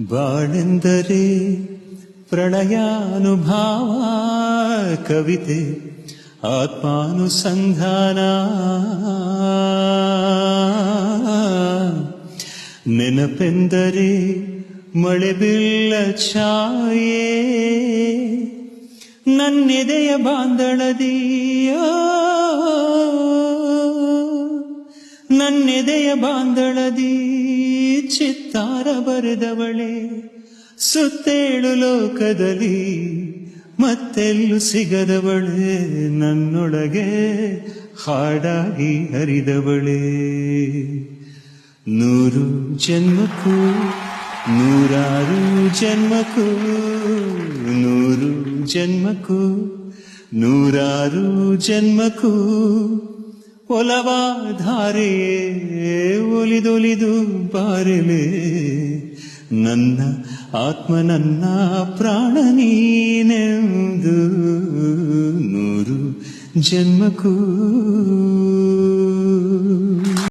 ಬಾಳೆಂದರೆ ಪ್ರಣಯಾನುಭಾವ ಕವಿತೆ ಆತ್ಮಾನುಸಂಧಾನ. ನೆನಪೆಂದರೆ ಮಳೆ ಬಿಲ್ಲ ಛಾಯೆ. ನನ್ನೆದೆಯ ಬಾಂದಳದಿಯೋ ನನ್ನೆದೆಯ ಬಾಂದಳದಿ ಚಿತ್ತಾರ ಬರೆದವಳೆ, ಸುತ್ತೇಳು ಲೋಕದಲ್ಲಿ ಮತ್ತೆಲ್ಲು ಸಿಗದವಳೆ, ನನ್ನೊಳಗೆ ಹಾಡಾಗಿ ಹರಿದವಳೆ. ನೂರು ಜನ್ಮಕ್ಕೂ, ನೂರಾರು ಜನ್ಮಕ್ಕೂ, ನೂರು ಜನ್ಮಕ್ಕೂ, ನೂರಾರು ಜನ್ಮಕ್ಕೂ ಒಲವಾಧಾರೆಯೇ ಒಲಿದೊಲಿದು ಬಾರೆಲೆ. ನನ್ನ ಆತ್ಮ ನನ್ನ ಪ್ರಾಣ ನೀನೆಂದು ನೂರು ಜನ್ಮಕ್ಕೂ